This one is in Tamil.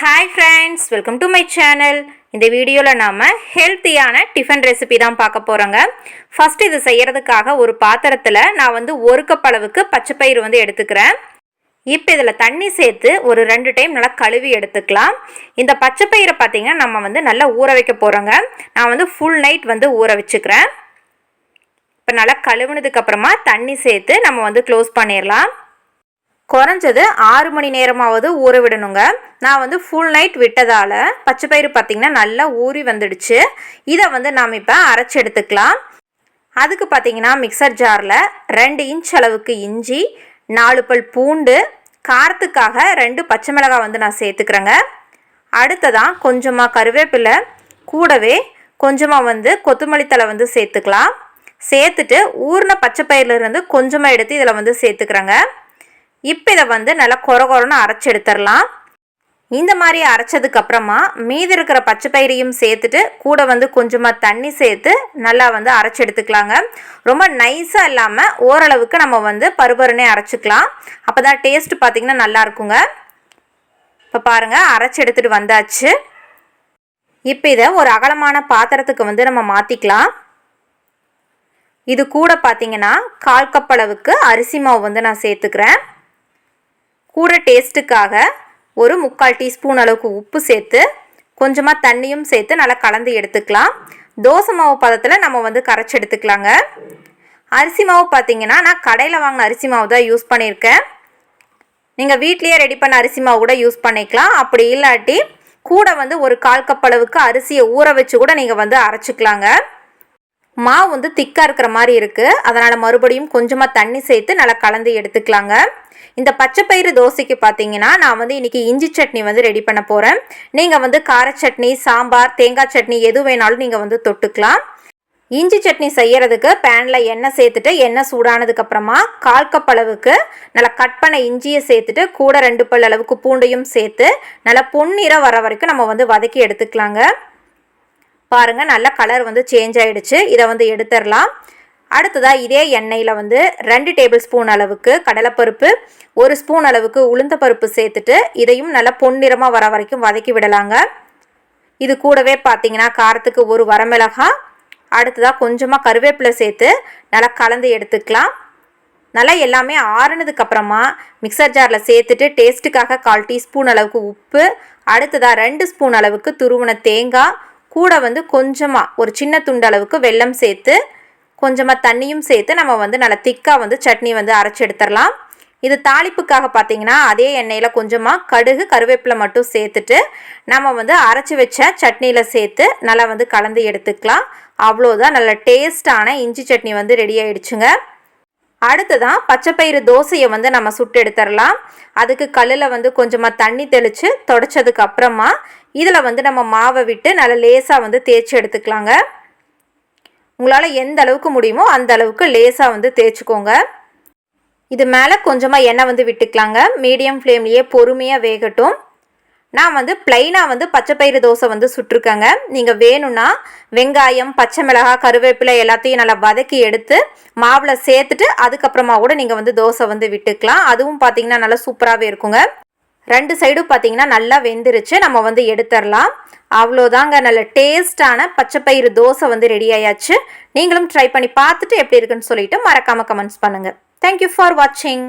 Hi friends welcome to my channel இந்த வீடியோவில் நாம் ஹெல்த்தியான டிஃபன் ரெசிபி தான் பார்க்க போகிறோங்க ஃபஸ்ட் இது செய்கிறதுக்காக ஒரு பாத்திரத்தில் நான் வந்து ஒரு கப் அளவுக்கு பச்சைப்பயிறு வந்து எடுத்துக்கிறேன். இப்போ இதில் தண்ணி சேர்த்து ஒரு ரெண்டு டைம் நல்லா கழுவி எடுத்துக்கலாம். இந்த பச்சைப்பயிரை பார்த்திங்கன்னா நம்ம வந்து நல்லா ஊற வைக்க போகிறோங்க நான் வந்து ஃபுல் நைட் வந்து ஊற வச்சுக்கிறேன். இப்போ நல்லா கழுவுனதுக்கப்புறமா தண்ணி சேர்த்து நம்ம வந்து க்ளோஸ் பண்ணிடலாம் குறைஞ்சது ஆறு மணி நேரமாவது ஊற விடணுங்க. நான் வந்து ஃபுல் நைட் விட்டதால் பச்சை பயிறு பார்த்திங்கன்னா நல்லா ஊறி வந்துடுச்சு. இதை வந்து நாம் இப்போ அரைச்சி எடுத்துக்கலாம். அதுக்கு பார்த்திங்கன்னா மிக்சர் ஜாரில் ரெண்டு இன்ச் அளவுக்கு இஞ்சி நாலு பல் பூண்டு காரத்துக்காக ரெண்டு பச்சை மிளகாய் வந்து நான் சேர்த்துக்கிறேங்க. அடுத்ததான் கொஞ்சமாக கருவேப்பிலை கூடவே கொஞ்சமாக வந்து கொத்தமல்லி தலை வந்து சேர்த்துக்கலாம். சேர்த்துட்டு ஊர்ன பச்சை பயிரிலிருந்து கொஞ்சமாக எடுத்து இதில் வந்து சேர்த்துக்கிறேங்க. இப்போ இதை வந்து நல்லா கொர கொரன்னு அரைச்சி எடுத்துடலாம். இந்த மாதிரி அரைச்சதுக்கப்புறமா மீதி இருக்கிற பச்சை பயிரையும் சேர்த்துட்டு கூட வந்து கொஞ்சமாக தண்ணி சேர்த்து நல்லா வந்து அரைச்சி எடுத்துக்கலாங்க. ரொம்ப நைஸாக இல்லாமல் ஓரளவுக்கு நம்ம வந்து பருபருனே அரைச்சிக்கலாம். அப்போ தான் டேஸ்ட்டு பார்த்திங்கன்னா நல்லா இருக்குங்க. இப்போ பாருங்கள் அரைச்சி எடுத்துகிட்டு வந்தாச்சு. இப்போ இதை ஒரு அகலமான பாத்திரத்துக்கு வந்து நம்ம மாற்றிக்கலாம் இது கூட பார்த்தீங்கன்னா கால் கப் அளவுக்கு அரிசி மாவு வந்து நான் சேர்த்துக்கிறேன். கூட டேஸ்ட்டுக்காக ஒரு முக்கால் டீஸ்பூன் அளவுக்கு உப்பு சேர்த்து கொஞ்சமாக தண்ணியும் சேர்த்து நல்லா கலந்து எடுத்துக்கலாம். தோசை மாவு பதத்தில் நம்ம வந்து கரைச்சி எடுத்துக்கலாங்க. அரிசி மாவு பார்த்தீங்கன்னா நான் கடையில் வாங்கின அரிசி மாவு தான் யூஸ் பண்ணியிருக்கேன். நீங்கள் வீட்லேயே ரெடி பண்ண அரிசி மாவு கூட யூஸ் பண்ணிக்கலாம். அப்படி இல்லாட்டி கூட வந்து ஒரு கால் கப் அளவுக்கு அரிசியை ஊற வச்சு கூட நீங்கள் வந்து அரைச்சிக்கலாங்க. மாவு வந்து திக்காக இருக்கிற மாதிரி இருக்குது அதனால் மறுபடியும் கொஞ்சமாக தண்ணி சேர்த்து நல்லா கலந்து எடுத்துக்கலாங்க. இந்த பச்சைப்பயிறு தோசைக்கு பார்த்தீங்கன்னா நான் வந்து இன்றைக்கி இஞ்சி சட்னி வந்து ரெடி பண்ண போகிறேன் நீங்கள் வந்து கார சட்னி சாம்பார் தேங்காய் சட்னி எது வேணாலும் நீங்கள் வந்து தொட்டுக்கலாம். இஞ்சி சட்னி செய்யறதுக்கு பேனில் எண்ணெய் சேர்த்துட்டு எண்ணெய் சூடானதுக்கப்புறமா கால் கப் அளவுக்கு நல்லா கட் பண்ண இஞ்சியை சேர்த்துட்டு கூட ரெண்டு பல் அளவுக்கு பூண்டையும் சேர்த்து நல்லா பொன்னிறம் வர வரைக்கும் நம்ம வந்து வதக்கி எடுத்துக்கலாங்க. பாருங்கள் நல்ல கலர் வந்து சேஞ்ச் ஆகிடுச்சு இதை வந்து எடுத்துடலாம். அடுத்ததாக இதே எண்ணெயில் வந்து ரெண்டு டேபிள் ஸ்பூன் அளவுக்கு கடலைப்பருப்பு ஒரு ஸ்பூன் அளவுக்கு உளுந்த பருப்பு சேர்த்துட்டு இதையும் நல்லா பொன்னிறமாக வர வரைக்கும் வதக்கி விடலாங்க. இது கூடவே பார்த்தீங்கன்னா காரத்துக்கு ஒரு வரமிளகாய் அடுத்ததாக கொஞ்சமாக கருவேப்பிலை சேர்த்து நல்லா கலந்து எடுத்துக்கலாம். நல்லா எல்லாமே ஆறுனதுக்கப்புறமா மிக்சர் ஜாரில் சேர்த்துட்டு டேஸ்ட்டுக்காக கால் டீஸ்பூன் அளவுக்கு உப்பு அடுத்ததாக ரெண்டு ஸ்பூன் அளவுக்கு துருவன தேங்காய் கூட வந்து கொஞ்சமாக ஒரு சின்ன துண்டளவுக்கு வெல்லம் சேர்த்து கொஞ்சமாக தண்ணியும் சேர்த்து நம்ம வந்து நல்லா திக்காக வந்து சட்னி வந்து அரைச்சி எடுத்துடலாம். இது தாளிப்புக்காக பார்த்தீங்கன்னா அதே எண்ணெயில் கொஞ்சமாக கடுகு கருவேப்பிலை மட்டும் சேர்த்துட்டு நம்ம வந்து அரைச்சி வச்ச சட்னியில் சேர்த்து நல்லா வந்து கலந்து எடுத்துக்கலாம். அவ்வளோதான் நல்ல டேஸ்டான இஞ்சி சட்னி வந்து ரெடி ஆகிடுச்சுங்க அடுத்ததான் பச்சைப்பயிறு தோசையை வந்து நம்ம சுட்டு எடுத்துடலாம் அதுக்கு கல்லில் வந்து கொஞ்சமாக தண்ணி தெளித்து தொடச்சதுக்கு அப்புறமா இதில் வந்து நம்ம மாவை விட்டு நல்லா லேசாக வந்து தேய்ச்சி எடுத்துக்கலாங்க. உங்களால் எந்த அளவுக்கு முடியுமோ அந்த அளவுக்கு லேசாக வந்து தேய்ச்சிக்கோங்க. இது மேலே கொஞ்சமாக எண்ணெய் வந்து விட்டுக்கலாங்க. மீடியம் ஃப்ளேம்லேயே பொறுமையாக வேகட்டும். நான் வந்து ப்ளைனாக வந்து பச்சை பயிறு தோசை வந்து சுட்டிருக்கேங்க. நீங்கள் வேணும்னா வெங்காயம் பச்சை மிளகாய் கருவேப்பிலை எல்லாத்தையும் நல்லா வதக்கி எடுத்து மாவில் சேர்த்துட்டு அதுக்கப்புறமா கூட நீங்கள் வந்து தோசை வந்து விட்டுக்கலாம். அதுவும் பார்த்தீங்கன்னா நல்லா சூப்பராகவே இருக்குங்க. ரெண்டு சைடும் பார்த்தீங்கன்னா நல்லா வெந்துருச்சு. நம்ம வந்து எடுத்துடலாம் அவ்வளோதாங்க. நல்ல டேஸ்டான பச்சைப்பயிறு தோசை வந்து ரெடி ஆயாச்சு. நீங்களும் ட்ரை பண்ணி பார்த்துட்டு எப்படி இருக்குன்னு சொல்லிட்டு மறக்காமல் கமெண்ட்ஸ் பண்ணுங்கள் தேங்க்யூ ஃபார் வாட்சிங்